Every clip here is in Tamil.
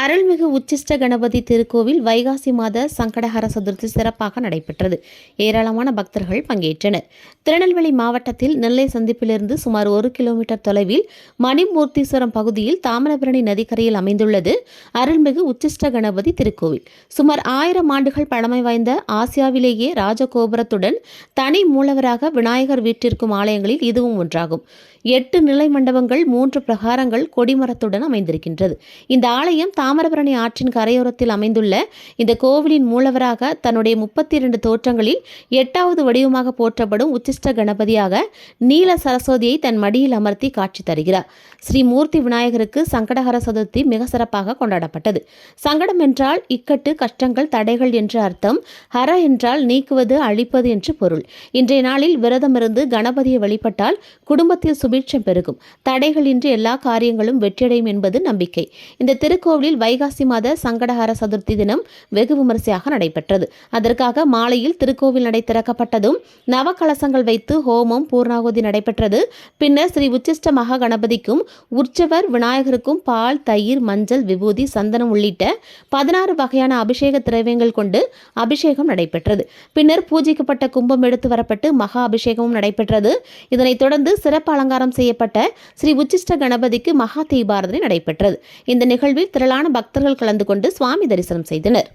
அருள்மிகு உச்சிஷ்ட கணபதி திருக்கோவில் வைகாசி மாத சங்கடஹர சதுர்த்தி சிறப்பாக நடைபெற்றது. ஏராளமான பக்தர்கள் பங்கேற்றனர். திருநெல்வேலி மாவட்டத்தில் நெல்லை சந்திப்பிலிருந்து சுமார் ஒரு கிலோமீட்டர் தொலைவில் மணிமூர்த்தீஸ்வரம் பகுதியில் தாமிரபரணி நதிக்கரையில் அமைந்துள்ளது அருள்மிகு உச்சிஷ்ட கணபதி திருக்கோவில். சுமார் ஆயிரம் ஆண்டுகள் பழமை வாய்ந்த ஆசியாவிலேயே ராஜகோபுரத்துடன் தனி மூலவராக விநாயகர் வீட்டிற்கும் ஆலயங்களில் இதுவும் ஒன்றாகும். எட்டு நிலை மண்டபங்கள் மூன்று பிரகாரங்கள் கொடிமரத்துடன் அமைந்திருக்கின்றது. இந்த ஆலயம் தாமிரபரணி ஆற்றின் கரையோரத்தில் அமைந்துள்ள இந்த கோவிலின் மூலவராக தன்னுடைய முப்பத்தி இரண்டு தோற்றங்களில் எட்டாவது வடிவமாக போற்றப்படும் உச்சிஷ்ட கணபதியாக நீல சரஸ்வதியை தன் மடியில் அமர்த்தி காட்சி தருகிறார். ஸ்ரீ மூர்த்தி விநாயகருக்கு சங்கடகர சதுர்த்தி மிக சிறப்பாக கொண்டாடப்பட்டது. சங்கடம் என்றால் இக்கட்டு கஷ்டங்கள் தடைகள் என்று அர்த்தம் ஹர என்றால் நீக்குவது அழிப்பது என்று பொருள். இன்றைய நாளில் விரதமிருந்து கணபதியை வழிபட்டால் குடும்பத்தில் சுபீட்சம் பெருகும். தடைகளின்றி எல்லா காரியங்களும் வெற்றியடையும் என்பது நம்பிக்கை. இந்த திருக்கோவிலில் வைகாசி மாத சங்கடஹார சதுர்த்தி தினம் வெகு விமரிசையாக நடைபெற்றது. அதற்காக மாலையில் திருக்கோவில் நடை திறக்கப்பட்டதும் நவகலசங்கள் வைத்து ஹோமம் பூர்ணாகுதி நடைபெற்றது. பின்னர் ஸ்ரீ உச்சிஷ்ட மகா கணபதிக்கும் உற்சவர் விநாயகருக்கும் பால் தயிர் மஞ்சள் விபூதி சந்தனம் உள்ளிட்ட பதினாறு வகையான அபிஷேக திரவியங்கள் கொண்டு அபிஷேகம் நடைபெற்றது. பின்னர் பூஜிக்கப்பட்ட கும்பம் எடுத்து வரப்பட்டு மகா அபிஷேகமும் நடைபெற்றது. இதனைத் தொடர்ந்து சிறப்பு அலங்காரம் செய்யப்பட்ட ஸ்ரீ உச்சிஷ்ட கணபதிக்கு மகா தீபாரதனை நடைபெற்றது. இந்த நிகழ்வில் திரளான பக்தர்கள் கலந்து கொண்டு சுவாமி தரிசனம் செய்தனர்.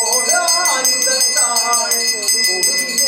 我俩在山中不。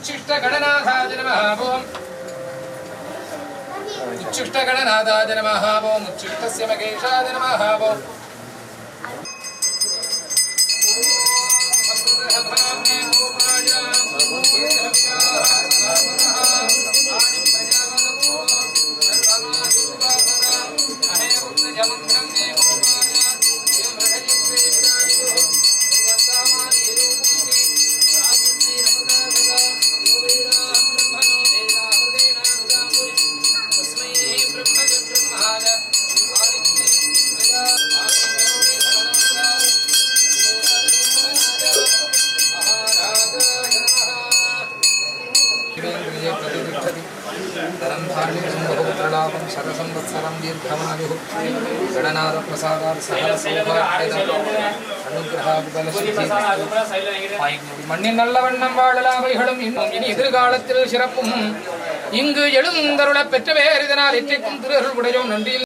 उच्छिष्टगणनाथाय नमः ॐ उच्छिष्टगणनाथाय नमः ॐ उच्छिष्टस्य मगेशाय नमः ॐ தரம் धारणीसुन्दरपुत्रलाभं மண்ணின் நல்ல வண்ணம் வாழலாம் இன்னும் இனி எதிர்காலத்தில் சிறப்பும். இங்கு எழுந்தருளப் பெற்ற வேறு இதனால் இற்றைக்கும் திருஅருள் உடையோம் நன்றியில்